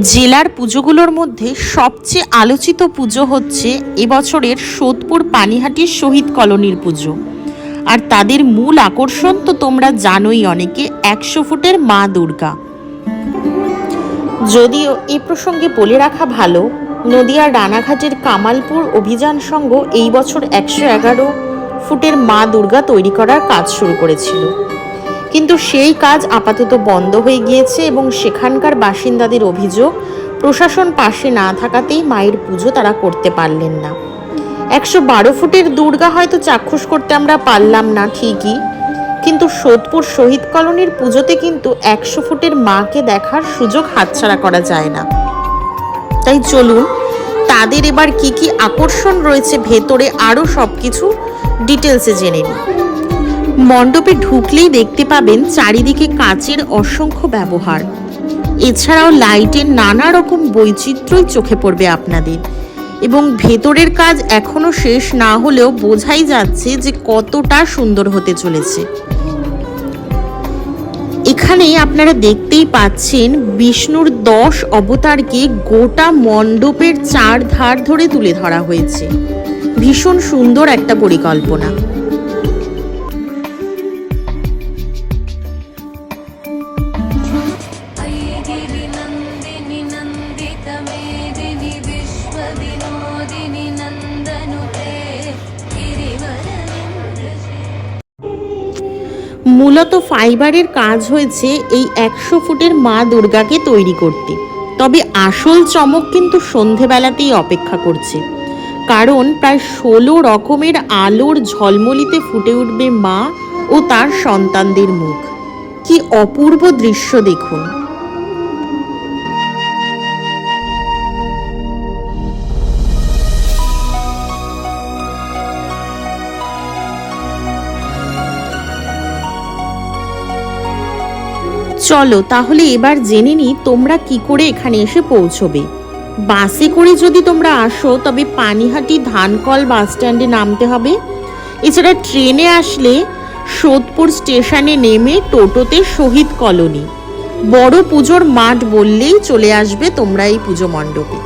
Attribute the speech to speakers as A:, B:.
A: জেলার পুজোগুলোর মধ্যে সবচেয়ে আলোচিত পুজো হচ্ছে এবছরের সোদপুর পানিহাটির শহীদ কলোনির পুজো। আর তাদের মূল আকর্ষণ তো তোমরা জানোই অনেকে, একশো ফুটের মা দুর্গা। যদিও এ প্রসঙ্গে বলে রাখা ভালো, নদিয়ার রানাঘাটের কামালপুর অভিযান সংঘ এই বছর একশো এগারো ফুটের মা দুর্গা তৈরি করার কাজ শুরু করেছিল। কিন্তু সেই কাজ আপাতত বন্ধ হয়ে গিয়েছে এবং সেখানকার বাসিন্দাদের অভিযোগ, প্রশাসন পাশে না থাকাতেই মায়ের পুজো তারা করতে পারলেন না। একশো বারো ফুটের দুর্গা হয়তো চাক্ষুষ করতে আমরা পারলাম না ঠিকই, কিন্তু সোদপুর শহীদ কলোনির পুজোতে কিন্তু একশো ফুটের মাকে দেখার সুযোগ হাতছাড়া করা যায় না। তাই চলুন, তাদের এবার কি কি আকর্ষণ রয়েছে ভেতরে আরও সব কিছু ডিটেলসে জেনে নিই। মণ্ডপে ঢুকলেই দেখতে পাবেন চারিদিকে কাচের অসংখ্য ব্যবহার। এছাড়াও লাইটের নানা রকম বৈচিত্র্যই চোখে পড়বে আপনাদের। এবং ভেতরের কাজ এখনও শেষ না হলেও বোঝাই যাচ্ছে যে কতটা সুন্দর হতে চলেছে। এখানে আপনারা দেখতেই পাচ্ছেন বিষ্ণুর দশ অবতারকে গোটা মণ্ডপের চার ধার ধরে তুলে ধরা হয়েছে। ভীষণ সুন্দর একটা পরিকল্পনা। মূলত ফাইবারের কাজ হয়েছে এই একশো ফুটের মা দুর্গাকে তৈরি করতে। তবে আসল চমক কিন্তু সন্ধেবেলাতেই অপেক্ষা করছে। কারণ প্রায় ষোলো রকমের আলোর ঝলমলিতে ফুটে উঠবে মা ও তার সন্তানদের মুখ। কি অপূর্ব দৃশ্য দেখুন। চলো, তাহলে এবার জেনে নিই তোমরা কি করে এখানে এসে পৌঁছবে। বাসে করে যদি তোমরা আসো, তবে পানিহাটি ধানকল বাস স্ট্যান্ডে নামতে হবে। এছাড়া ট্রেনে আসলে সোদপুর স্টেশনে নেমে টোটোতে শহীদ কলোনি। বড় পুজোর মাঠ বললেই চলে আসবে তোমরা এই পুজো মণ্ডপে।